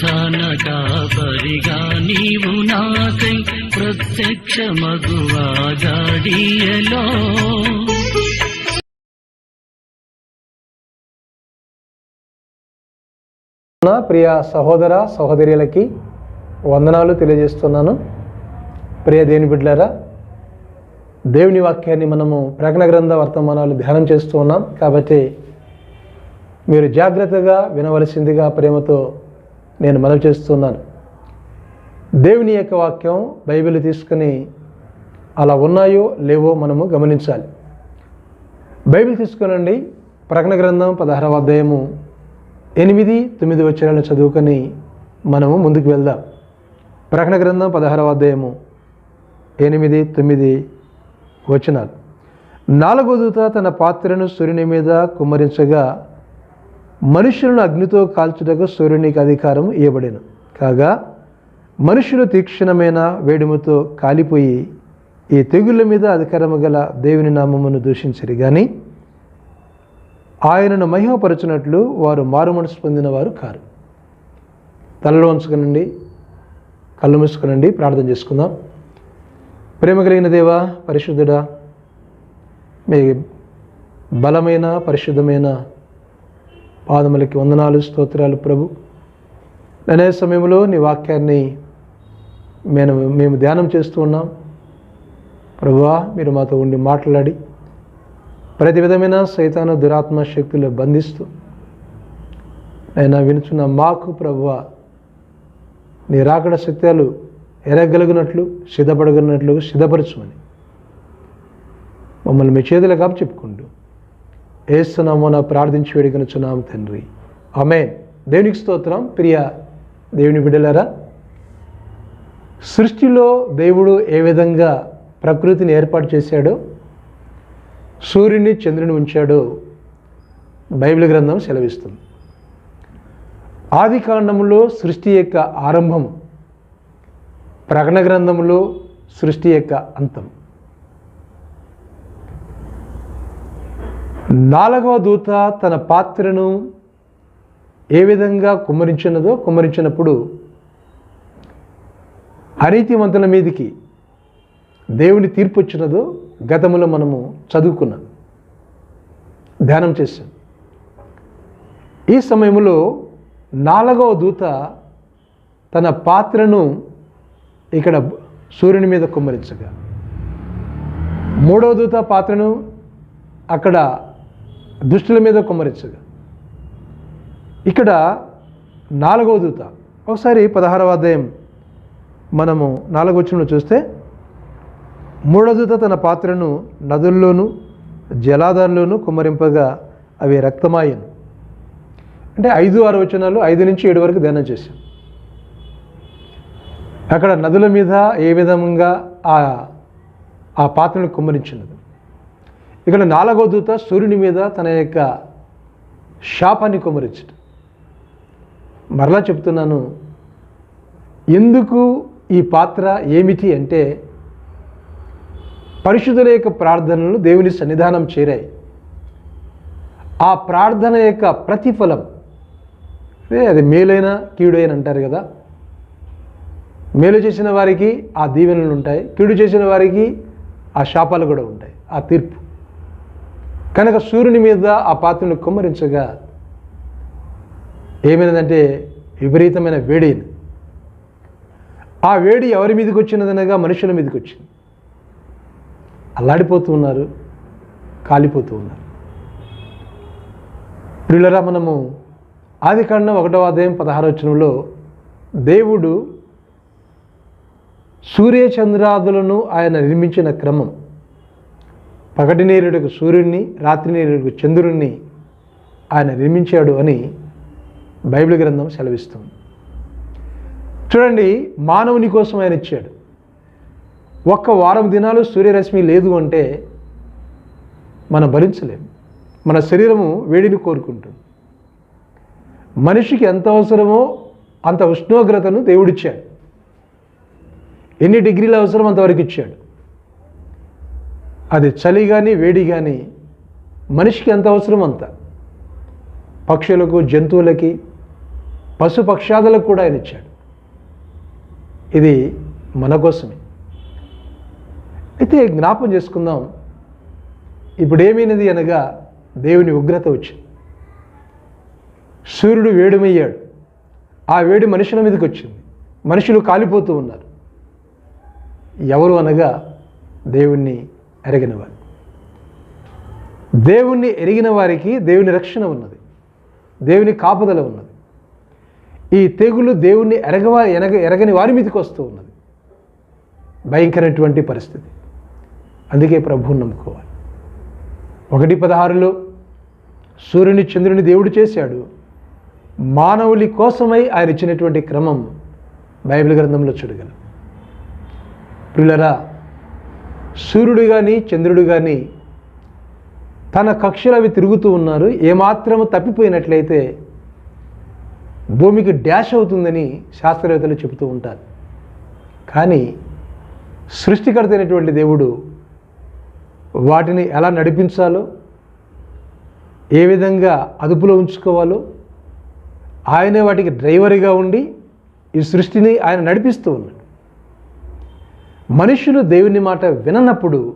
ప్రధాన కాపరిగా నీవు నాకై ప్రత్యక్ష మగువా జాడియలో నా ప్రియ సహోదర సహోదరులకి వందనాలు తెలియజేస్తున్నాను. ప్రియ దేవుని బిడ్డలారా దేవుని వాక్యాన్ని మనము ప్రకటన గ్రంథ వర్తమానాలు ధ్యానం చేస్తూ ఉన్నాం. కాబట్టి మీరు జాగ్రత్తగా వినవలసిందిగా ప్రేమతో నేను మనవి చేస్తున్నాను. దేవుని యొక్క వాక్యం బైబిల్ తీసుకుని అలా ఉన్నాయో లేవో మనము గమనించాలి. బైబిల్ తీసుకునండి ప్రకటన గ్రంథం పదహారవ అధ్యాయము ఎనిమిది తొమ్మిది వచ్చరాలను చదువుకొని మనము ముందుకు వెళ్దాం. ప్రకటన గ్రంథం పదహారవ అధ్యాయము ఎనిమిది తొమ్మిది వచనాలు. నాలుగో దూత తన పాత్రను సూర్యుని మీద కుమ్మరించగా మనుషులను అగ్నితో కాల్చుటకు సూర్యునికి అధికారం ఇవ్వబడేను కాగా మనుషులు తీక్షణమైన వేడిముతో కాలిపోయి ఈ తెగుళ్ళ మీద అధికారము గల దేవుని నామమును దూషించరు. కానీ ఆయనను మహిమపరచినట్లు వారు మారుమనసు పొందిన వారు కారు. తలలో ఉంచుకునండి కళ్ళు మూసుకునండి ప్రార్థన చేసుకుందాం. ప్రేమ కలిగిన దేవా పరిశుద్ధుడా మీ బలమైన పరిశుద్ధమైన పాదములకి వందనాలు స్తోత్రాలు ప్రభు. అనే సమయంలో నీ వాక్యాన్ని మేము మేము ధ్యానం చేస్తూ ఉన్నాం. ప్రభువా మీరు మాతో ఉండి మాట్లాడి ప్రతి విధమైన సైతాన దురాత్మ శక్తులు బంధిస్తూ అయినా వినుచున్న మాకు ప్రభువ నీ రాకడ సత్యాలు ఎరగలిగినట్లు సిద్ధపడగలిగినట్లు సిద్ధపరచుమని. మమ్మల్ని మీ చేతుల చెప్పుకుంటూ ఏసునామోన ప్రార్థించి వేడుకొనుచున్నాం తండ్రి. ఆమె దేవునికి స్తోత్రం. ప్రియ దేవుని బిడ్డలారా సృష్టిలో దేవుడు ఏ విధంగా ప్రకృతిని ఏర్పాటు చేశాడో సూర్యుని చంద్రుని ఉంచాడో బైబిల్ గ్రంథం సెలవిస్తుంది. ఆది కాండంలో సృష్టి యొక్క ఆరంభం ప్రకటన గ్రంథంలో సృష్టి యొక్క అంతం. నాలుగవ దూత తన పాత్రను ఏ విధంగా కుమ్మరించినదో కుమ్మరించినప్పుడు అనీతివంతుల మీదికి దేవుని తీర్పు వచ్చినదో గతంలో మనము చదువుకున్నాం ధ్యానం చేశాం. ఈ సమయంలో నాలుగవ దూత తన పాత్రను ఇక్కడ సూర్యుని మీద కుమ్మరించగా. మూడవ దూత పాత్రను అక్కడ దుష్టుల మీద కుమ్మరించదు. ఇక్కడ నాలుగవ దూత. ఒకసారి పదహారవ అధ్యాయం మనము నాలుగవచనంలో చూస్తే మూడో దూత తన పాత్రను నదుల్లోనూ జలాధారంలోనూ కుమ్మరింపగా అవి రక్తమాయను. అంటే ఐదు ఆరు వచనాలు ఐదు నుంచి ఏడు వరకు ధ్యానం చేశాం. అక్కడ నదుల మీద ఏ విధంగా ఆ ఆ పాత్రను కుమ్మరించినది? ఇక్కడ నాలుగో దూత సూర్యుని మీద తన యొక్క శాపాన్ని కుమరించడు మరలా చెప్తున్నాను ఎందుకు ఈ పాత్ర ఏమిటి అంటే పరిశుద్ధుల యొక్క ప్రార్థనలు దేవుని సన్నిధానం చేరాయి. ఆ ప్రార్థన యొక్క ప్రతిఫలం అది మేలైన కీడైన అంటారు కదా. మేలు చేసిన వారికి ఆ దీవెనలు ఉంటాయి కీడు చేసిన వారికి ఆ శాపాలు కూడా ఉంటాయి ఆ తీర్పు. కనుక సూర్యుని మీద ఆ పాత్రను కుమ్మరించగా ఏమైనదంటే విపరీతమైన వేడి ఆ వేడి ఎవరి మీదకి వచ్చినదనగా మనుషుల మీదకి వచ్చింది. అల్లాడిపోతూ ఉన్నారు కాలిపోతూ ఉన్నారు. ప్రియులరా మనము ఆది కాండం ఒకటవ అధ్యాయం పదహారవచనంలో దేవుడు సూర్యచంద్రాదులను ఆయన నిర్మించిన క్రమం పగటి నేరుడికి సూర్యుడిని రాత్రి నేరుడికి చంద్రుడిని ఆయన నిర్మించాడు అని బైబిల్ గ్రంథం సెలవిస్తుంది. చూడండి మానవుని కోసం ఆయన ఇచ్చాడు. ఒక్క వారం దినాలు సూర్యరశ్మి లేదు అంటే మనం భరించలేము మన శరీరము వేడిని కోరుకుంటుంది. మనిషికి ఎంత అవసరమో అంత ఉష్ణోగ్రతను దేవుడిచ్చాడు. ఎన్ని డిగ్రీల అవసరం అంతవరకు ఇచ్చాడు. అది చలి కానీ వేడి కానీ మనిషికి ఎంత అవసరం అంత? పక్షులకు జంతువులకి పశుపక్షాదులకు కూడా ఆయన ఇచ్చాడు. ఇది మన కోసమే. అయితే జ్ఞాపం చేసుకుందాం. ఇప్పుడు ఏమైనది అనగా దేవుని ఉగ్రత వచ్చింది. సూర్యుడు వేడిమయ్యాడు. ఆ వేడి మనుషుల మీదకి వచ్చింది. మనుషులు కాలిపోతూ ఉన్నారు. ఎవరు అనగా దేవుణ్ణి ఎరగిన వారు దేవుణ్ణి ఎరిగిన వారికి దేవుని రక్షణ ఉన్నది. దేవుని కాపుదల ఉన్నది. ఈ తెగులు దేవుణ్ణి ఎరగవా ఎనగ ఎరగని వారి మీదకి వస్తూ ఉన్నది. భయంకరమైనటువంటి పరిస్థితి. అందుకే ప్రభువుని నమ్ముకోవాలి. ఒకటి పదహారులో సూర్యుని చంద్రుని దేవుడు చేశాడు. మానవులి కోసమై ఆయన ఇచ్చినటువంటి క్రమం బైబిల్ గ్రంథంలో చూడగలం. పిల్లరా సూర్యుడు కానీ చంద్రుడు కానీ తన కక్షలు అవి తిరుగుతూ ఉన్నారు. ఏమాత్రము తప్పిపోయినట్లయితే భూమికి డ్యాష్ అవుతుందని శాస్త్రవేత్తలు చెబుతూ ఉంటారు. కానీ సృష్టికర్త అయినటువంటి దేవుడు వాటిని ఎలా నడిపించాలో ఏ విధంగా అదుపులో ఉంచుకోవాలో ఆయనే వాటికి డ్రైవర్గా ఉండి ఈ సృష్టిని ఆయన నడిపిస్తూ ఉన్నాడు. మనుషులు దేవుని మాట విననప్పుడు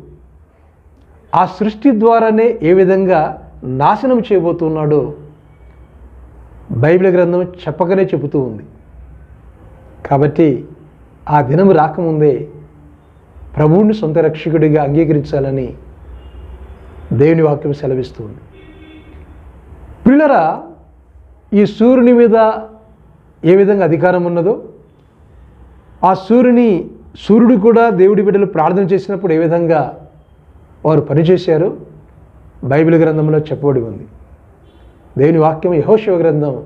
ఆ సృష్టి ద్వారానే ఏ విధంగా నాశనం చేయబోతున్నాడో బైబిల్ గ్రంథం చెప్పకనే చెబుతూ ఉంది. కాబట్టి ఆ దినం రాకముందే ప్రభువుని సొంత రక్షకుడిగా అంగీకరించాలని దేవుని వాక్యం సెలవిస్తుంది. పిల్లరా ఈ సూర్యుని మీద ఏ విధంగా అధికారం ఉన్నదో ఆ సూర్యుని సూర్యుడు కూడా దేవుడి బిడ్డలు ప్రార్థన చేసినప్పుడు ఏ విధంగా వారు పనిచేశారు బైబిల్ గ్రంథంలో చెప్పబడి ఉంది. దేవుని వాక్యం యహోశివ గ్రంథం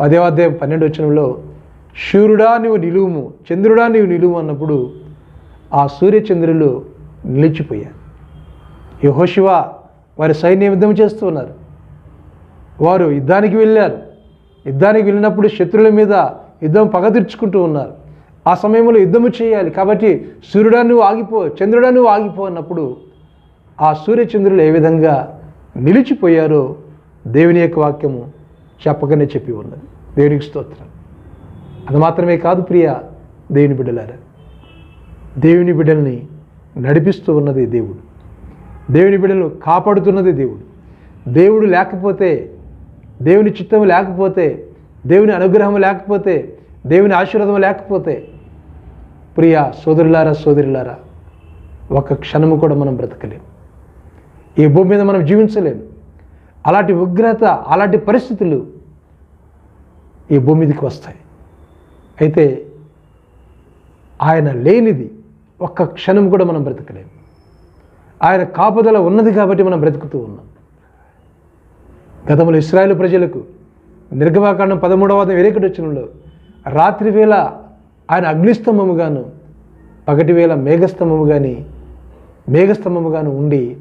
పదేవాధ్యాయం పన్నెండు వచనంలో సూర్యుడా నీవు నిలువుము చంద్రుడా నీవు నిలువు అన్నప్పుడు ఆ సూర్యచంద్రులు నిలిచిపోయారు. యహోశివ వారి సైన్య యుద్ధం చేస్తూ ఉన్నారు. వారు యుద్ధానికి వెళ్ళారు. యుద్ధానికి వెళ్ళినప్పుడు శత్రువుల మీద యుద్ధం పగ తీర్చుకుంటూ ఉన్నారు. ఆ సమయంలో యుద్ధము చేయాలి. కాబట్టి సూర్యుడా నువ్వు ఆగిపో చంద్రుడా నువ్వు ఆగిపో అన్నప్పుడు ఆ సూర్యచంద్రులు ఏ విధంగా నిలిచిపోయారో దేవుని యొక్క వాక్యము చెప్పకనే చెప్పి ఉన్నది. దేవునికి స్తోత్రం. అది మాత్రమే కాదు ప్రియ దేవుని బిడ్డలారా. దేవుని బిడ్డల్ని నడిపిస్తూ ఉన్నది దేవుడు. దేవుని బిడ్డలు కాపాడుతున్నది దేవుడు. దేవుడు లేకపోతే దేవుని చిత్తం లేకపోతే దేవుని అనుగ్రహం లేకపోతే దేవుని ఆశీర్వాదం లేకపోతే ప్రియ సోదరులారా సోదరులారా ఒక క్షణము కూడా మనం బ్రతకలేము ఈ భూమి మీద మనం జీవించలేం. అలాంటి ఉగ్రత అలాంటి పరిస్థితులు ఈ భూమి మీదకి వస్తాయి. అయితే ఆయన లేనిది ఒక్క క్షణం కూడా మనం బ్రతకలేము ఆయన కాపుదల ఉన్నది కాబట్టి మనం బ్రతుకుతూ ఉన్నాం. గతంలో ఇస్రాయేల్ ప్రజలకు నిర్గమాకాండం పదమూడవ వెరేకటి వచ్చినంలో రాత్రి వేళ ఆయన అగ్నిస్తంభముగాను పగటి వేళ మేఘస్తంభము కానీ మేఘస్తంభముగాను ఉండి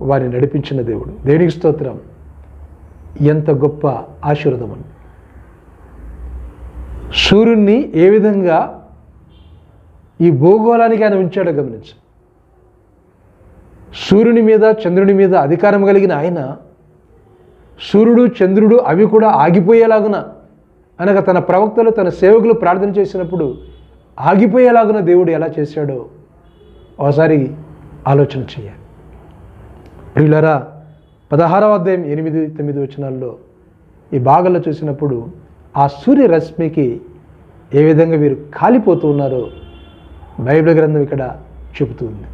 వారిని నడిపించిన దేవుడు. దేవునికి స్తోత్రం. ఎంత గొప్ప ఆశీర్వదం అని సూర్యుణ్ణి ఏ విధంగా ఈ భూగోళానికి ఆయన ఉంచాడో గమనించు. సూర్యుని మీద చంద్రుని మీద అధికారం కలిగిన ఆయన సూర్యుడు చంద్రుడు అవి కూడా ఆగిపోయేలాగున అనగా తన ప్రవక్తలు తన సేవకులు ప్రార్థన చేసినప్పుడు ఆగిపోయేలాగున దేవుడు ఎలా చేశాడో ఒకసారి ఆలోచన చేయాలి. ప్రియులరా పదహారవ అధ్యాయం ఎనిమిది తొమ్మిది వచనాల్లో ఈ భాగంలో చూసినప్పుడు ఆ సూర్య రశ్మికి ఏ విధంగా వీరు కాలిపోతూ ఉన్నారో బైబిల్ గ్రంథం ఇక్కడ చెబుతుంది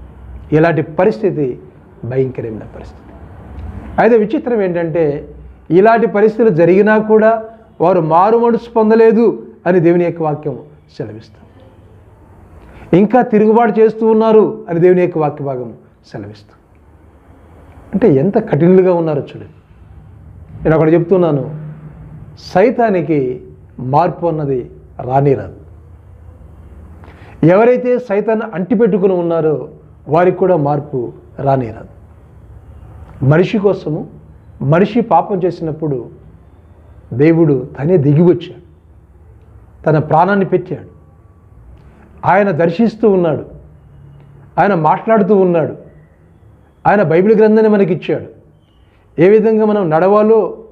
ఇలాంటి పరిస్థితి భయంకరమైన పరిస్థితి. అయితే విచిత్రం ఏంటంటే ఇలాంటి పరిస్థితులు జరిగినా కూడా వారు మారు మనసు పొందలేదు అని దేవుని యొక్క వాక్యం సెలవిస్తాం ఇంకా తిరుగుబాటు చేస్తూ ఉన్నారు అని దేవుని యొక్క వాక్య భాగం సెలవిస్తుంది. అంటే ఎంత కఠినలుగా ఉన్నారో చూడండి. నేను ఒకటి చెప్తున్నాను సైతానికి మార్పు అన్నది రానిరాదు ఎవరైతే సైతాన్ని అంటిపెట్టుకుని ఉన్నారో వారికి కూడా మార్పు రానిరాదు మనిషి కోసము మనిషి పాపం చేసినప్పుడు దేవుడు తనే దిగివచ్చాడు. తన ప్రాణాన్ని పెట్టాడు. ఆయన దర్శిస్తూ ఉన్నాడు. ఆయన మాట్లాడుతూ ఉన్నాడు. ఆయన బైబిల్ గ్రంథాన్ని మనకి ఇచ్చాడు ఏ విధంగా మనం నడవాలో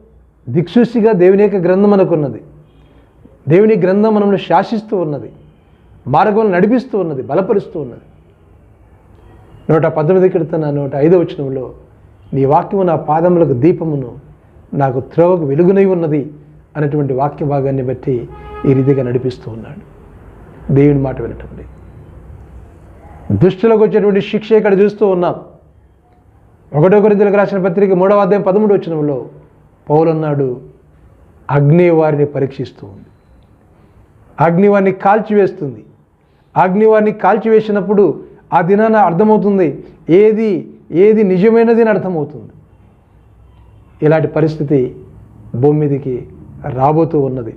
దిక్సూసిగా దేవుని యొక్క గ్రంథం మనకున్నది. దేవుని గ్రంథం మనల్ని శాసిస్తూ ఉన్నది. మార్గం నడిపిస్తూ ఉన్నది. బలపరుస్తూ ఉన్నది. నూట పంతొమ్మిది కీర్తన నూట ఐదో వచనంలో నీ వాక్యము నా పాదములకు దీపమును నాకు త్రోవకు వెలుగునై ఉన్నది అనేటువంటి వాక్య భాగాన్ని బట్టి ఈ రీతిగా నడిపిస్తూ ఉన్నాడు. దేవుని మాట వినటండి దుష్టులకు వచ్చేటువంటి శిక్ష ఇక్కడ చూస్తూ ఉన్నాం. ఒకటో కొరింతలకు రాసిన పత్రిక మూడవ అధ్యాయం పదమూడు వచ్చినంలో పౌలన్నాడు అగ్ని వారిని పరీక్షిస్తూ ఉంది. అగ్ని వారిని కాల్చివేస్తుంది. అగ్ని వారిని కాల్చివేసినప్పుడు ఆ దినాన అర్థమవుతుంది ఏది ఏది నిజమైనది అని అర్థమవుతుంది. ఇలాంటి పరిస్థితి భూమి మీదకి రాబోతూ ఉన్నది.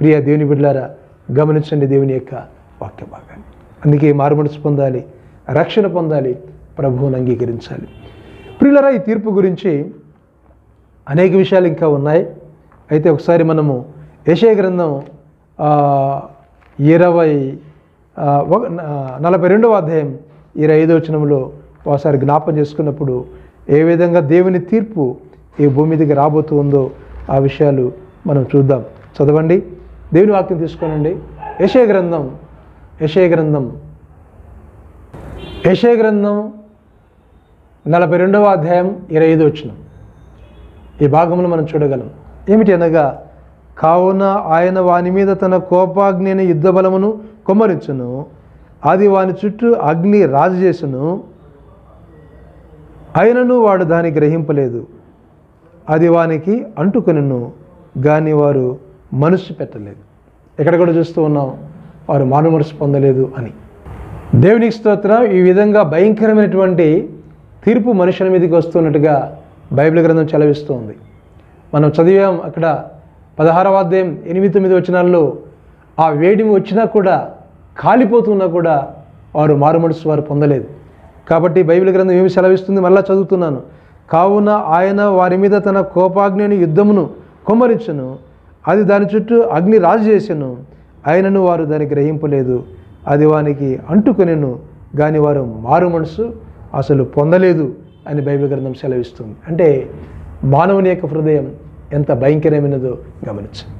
ప్రియ దేవుని బిడ్డారా గమనించండి దేవుని యొక్క వాక్య భాగాన్ని. అందుకే మారుమనసు పొందాలి రక్షణ పొందాలి ప్రభువును అంగీకరించాలి. ప్రియులరా ఈ తీర్పు గురించి అనేక విషయాలు ఇంకా ఉన్నాయి. అయితే ఒకసారి మనము యశయ గ్రంథం ఇరవై ఒక- నలభై రెండవ అధ్యాయం ఇరవై ఐదో వచనంలో ఒకసారి జ్ఞాపం చేసుకున్నప్పుడు ఏ విధంగా దేవుని తీర్పు ఈ భూమి మీదకి రాబోతూ ఉందో ఆ విషయాలు మనం చూద్దాం. చదవండి. దేవుని వాక్యం తీసుకోనండి. యశయ గ్రంథం యశయ గ్రంథం. యశయ గ్రంథం నలభై రెండవ అధ్యాయం ఇరవై ఐదు వచ్చిన ఈ భాగంలో మనం చూడగలం. ఏమిటి అనగా కావున ఆయన వాని మీద తన కోపాగ్నిని యుద్ధ బలమును కొమ్మరించును అది వాని చుట్టూ అగ్ని రాజు చేసును అయినను వాడు దాన్ని గ్రహింపలేదు. అది వానికి అంటుకొనిను గాని వారు మనసు పెట్టలేదు. ఎక్కడ కూడా చూస్తూ ఉన్నాం వారు మాను మనసు పొందలేదు అని. దేవునికి స్తోత్రం ఈ విధంగా భయంకరమైనటువంటి తీర్పు మనుషుల మీదకి వస్తున్నట్టుగా బైబిల్ గ్రంథం చలవిస్తోంది మనం చదివాం అక్కడ పదహారవ అధ్యాయం ఎనిమిది తొమ్మిది వచనాల్లో ఆ వేడిమి వచ్చినా కూడా కాలిపోతున్నా కూడా వారు మారుమనసు వారు పొందలేదు. కాబట్టి బైబిల్ గ్రంథం ఏమి సెలవిస్తుంది? మళ్ళీ చదువుతున్నాను. కావున ఆయన వారి మీద తన కోపాగ్నిని యుద్ధమును కొమ్మరించను. అది దాని చుట్టూ అగ్ని రాజు చేసెను. ఆయనను వారు దాన్ని గ్రహింపలేదు. అది వానికి అంటుకునేను. కానీ వారు మారు మనసు అసలు పొందలేదు అని బైబిల్ గ్రంథం సెలవిస్తుంది. అంటే మానవుని యొక్క హృదయం ఎంత భయంకరమైనదో గమనించు.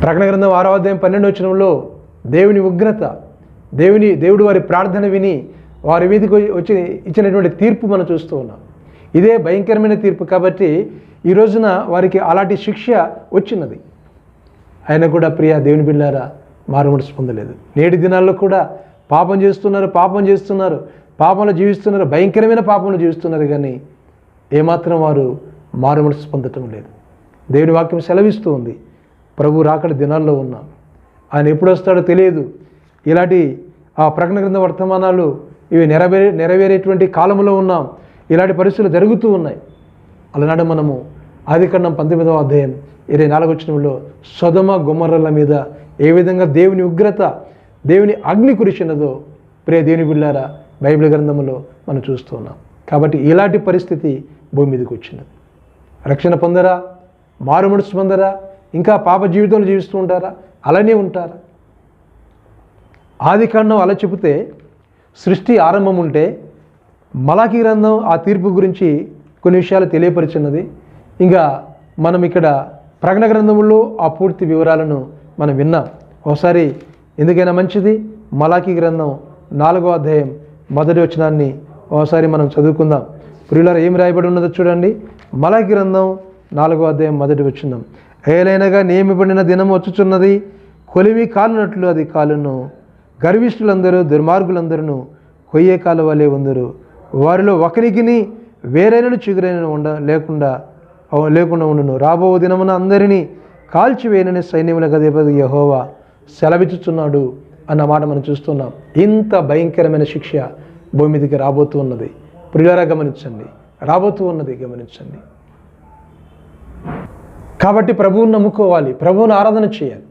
ప్రకటన గ్రంథం ఆరో అధ్యాయం పన్నెండు వచ్చినంలో దేవుని ఉగ్రత దేవుని దేవుడు వారి ప్రార్థన విని వారి మీదకి వచ్చి ఇచ్చినటువంటి తీర్పు మనం చూస్తూ ఉన్నాం. ఇదే భయంకరమైన తీర్పు కాబట్టి ఈ రోజున వారికి అలాంటి శిక్ష వచ్చినది. ఆయన కూడా ప్రియ దేవుని బిళ్ళారా మారుమనసు పొందలేదు. నేటి దినాల్లో కూడా పాపం చేస్తున్నారు పాపం చేస్తున్నారు పాపంలో జీవిస్తున్నారు భయంకరమైన పాపంలో జీవిస్తున్నారు కానీ ఏమాత్రం వారు మారుమనసు పొందటం లేదు. దేవుని వాక్యం సెలవిస్తూ ఉంది. ప్రభు రాకడ దినాల్లో ఉన్నాం. ఆయన ఎప్పుడు వస్తాడో తెలియదు. ఇలాంటి ఆ ప్రకటన గ్రంథ వర్తమానాలు ఇవి నెరవేరే నెరవేరేటువంటి కాలంలో ఉన్నాం. ఇలాంటి పరిస్థితులు జరుగుతూ ఉన్నాయి. అలనాడు మనము ఆదికాండం పంతొమ్మిదవ అధ్యాయం ఇరవై నాలుగు వచ్చినంలో సొదమ గుమ్మర్రల మీద ఏ విధంగా దేవుని ఉగ్రత దేవుని అగ్ని కురిసినదో ప్రియ దేవుని బిళ్ళారా బైబిల్ గ్రంథంలో మనం చూస్తూ ఉన్నాం. కాబట్టి ఇలాంటి పరిస్థితి భూమి మీదకి వచ్చినది రక్షణ పొందరా? మారు మనసు పొందరా? ఇంకా పాప జీవితంలో జీవిస్తూ ఉంటారా? అలానే ఉంటారా? ఆది కాండం అలా చెబితే సృష్టి ఆరంభం ఉంటే మలాకి గ్రంథం ఆ తీర్పు గురించి కొన్ని విషయాలు తెలియపరిచినది. ఇంకా మనం ఇక్కడ ప్రకటన గ్రంథంలో ఆ పూర్తి వివరాలను మనం విన్నాం. ఒకసారి ఎందుకైనా మంచిది? మలాకి గ్రంథం నాలుగో అధ్యాయం మొదటి వచనాన్ని ఒకసారి మనం చదువుకుందాం. ప్రియులార ఏం రాయబడి ఉన్నదో చూడండి. మలాకి గ్రంథం నాలుగో అధ్యాయం మొదటి వచ్చినాం ఏలైనగా నియమిబడిన దినం వచ్చుచున్నది. కొలిమి కాలునట్లు అది కాలును గర్విష్ఠులందరూ దుర్మార్గులందరూ కొయ్యే కాలువలే ఉందరు. వారిలో ఒకరికిని వేరైన చిగురైన ఉండ లేకుండా లేకుండా ఉండును. రాబో దినమున అందరినీ కాల్చివేయనని సైన్యముల గదేపది యహోవా సెలవిచ్చుచున్నాడు అన్న మాట మనం చూస్తున్నాం. ఇంత భయంకరమైన శిక్ష భూమి మీదకి రాబోతూ ఉన్నది. ప్రియులారా గమనించండి. రాబోతూ ఉన్నది గమనించండి. కాబట్టి ప్రభువుని నమ్ముకోవాలి. ప్రభువుని ఆరాధన చేయాలి.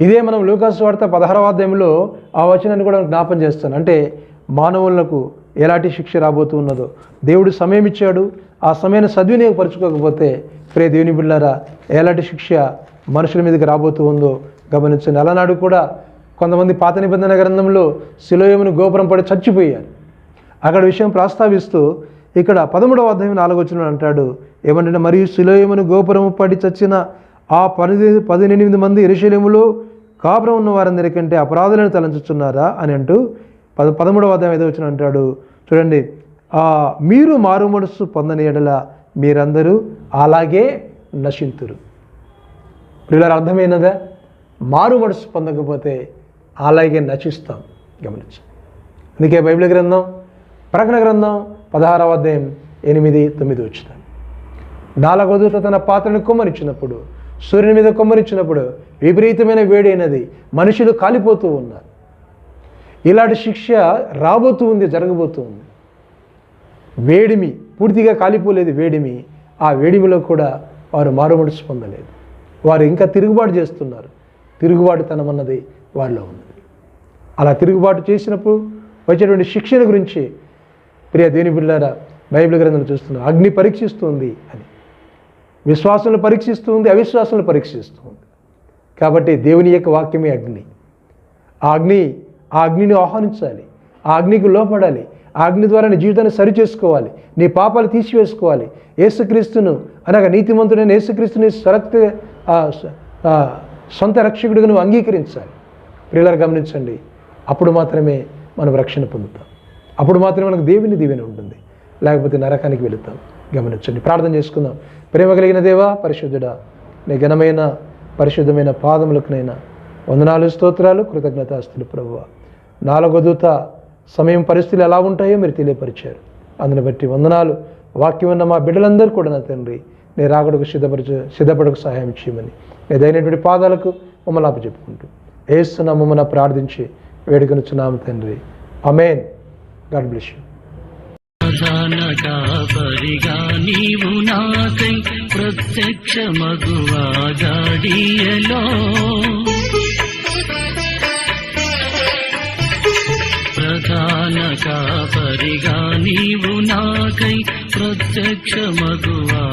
ఇదే మనం లూకాసు వార్త పదహారవ అధ్యాయంలో ఆ వచనాన్ని కూడా జ్ఞాపం చేస్తాను. అంటే మానవులకు ఎలాంటి శిక్ష రాబోతూ ఉన్నదో. దేవుడు సమయం ఇచ్చాడు. ఆ సమయాన్ని సద్వినియోగపరచుకోకపోతే ప్రే దేవుని బిళ్ళారా ఎలాంటి శిక్ష మనుషుల మీదకి రాబోతూ ఉందో గమనించండి. అలనాడు కూడా కొంతమంది పాత నిబంధన గ్రంథంలో శిలోయమును గోపురం పడి చచ్చిపోయారు. అక్కడ విషయం ప్రస్తావిస్తూ ఇక్కడ పదమూడవ అధ్యాయం నాలుగు వచ్చిన అంటాడు ఏమంటే మరియు శిలోయమును గోపురము పడి చచ్చిన ఆ పది పదినెనిమిది మంది ఎరుశలేములో కాపురం ఉన్న వారందరికంటే అపరాధులను తలంచుతున్నారా అని అంటూ పద పదమూడవ అధ్యాయం ఏదో వచ్చిన అంటాడు. చూడండి మీరు మారు మనస్సు పొందని ఎడల మీరందరూ అలాగే నశింతురు. ప్రియుల అర్థమైనదా మారు మనసు పొందకపోతే అలాగే నశిస్తాం. గమనించు. అందుకే బైబిల్ గ్రంథం ప్రకటన గ్రంథం పదహారవ అధ్యాయం ఎనిమిది తొమ్మిది వచ్చిన నాలుగోదు తన పాత్రను కుమ్మరిచ్చినప్పుడు సూర్యుని మీద కొమ్మరించినప్పుడు విపరీతమైన వేడి అయినది. మనుషులు కాలిపోతూ ఉన్నారు. ఇలాంటి శిక్ష రాబోతూ ఉంది జరగబోతూ ఉంది. వేడిమి పూర్తిగా కాలిపోలేదు వేడిమి. ఆ వేడిమిలో కూడా వారు మారుమడుసు పొందలేదు. వారు ఇంకా తిరుగుబాటు చేస్తున్నారు. తిరుగుబాటుతనం అన్నది వారిలో ఉంది అలా తిరుగుబాటు చేసినప్పుడు వచ్చేటువంటి శిక్షణ గురించి ప్రియ దేని బిళ్ళారా బైబిల్ గ్రంథం చూస్తున్నారు అగ్ని పరీక్షిస్తుంది అని. విశ్వాసులను పరీక్షిస్తుంది అవిశ్వాసులను పరీక్షిస్తుంది. కాబట్టి దేవుని యొక్క వాక్యమే అగ్ని. ఆ అగ్ని ఆ అగ్నిని ఆహ్వానించాలి. ఆ అగ్నికి లోపడాలి. ఆ అగ్ని ద్వారా నీ జీవితాన్ని సరి చేసుకోవాలి నీ పాపాలు తీసివేసుకోవాలి. ఏసుక్రీస్తును అనగా నీతిమంతుడైన యేసుక్రీస్తుని సరక్త సొంత రక్షకుడిగా నువ్వు అంగీకరించాలి. ప్రియులను గమనించండి. అప్పుడు మాత్రమే మనం రక్షణ పొందుతాం. అప్పుడు మాత్రమే మనకు దేవుని దీవెన ఉంటుంది. లేకపోతే నరకానికి వెళుతాం. గమనించండి. ప్రార్థన చేసుకుందాం. ప్రేమ కలిగిన దేవా పరిశుద్ధుడా నీ ఘనమైన పరిశుద్ధమైన పాదములకునైనా వందనాలు స్తోత్రాలు కృతజ్ఞతాస్తులు ప్రభువ. నాలుగో దూత సమయం పరిస్థితులు ఎలా ఉంటాయో మీరు తెలియపరిచారు. అందుని బట్టి వందనాలు వాక్యం ఉన్న మా బిడ్డలందరూ కూడా నా తండ్రి నీ రాకడకు సిద్ధపరచ సిద్ధపడకు సహాయం చేయమని. ఏదైనటువంటి పాదాలకు మమ్మల్ని అప్పచెప్పుకుంటూ ఏస్తున్నామమ్మన ప్రార్థించి వేడుకనుచున్నాము తండ్రి. Amen God bless you. ప్రధాన కాపరిగా నీవు నాకై ప్రత్యక్ష మగువా జాడియలో. ప్రధాన కాపరిగా నీవు నాకై ప్రత్యక్ష మగువా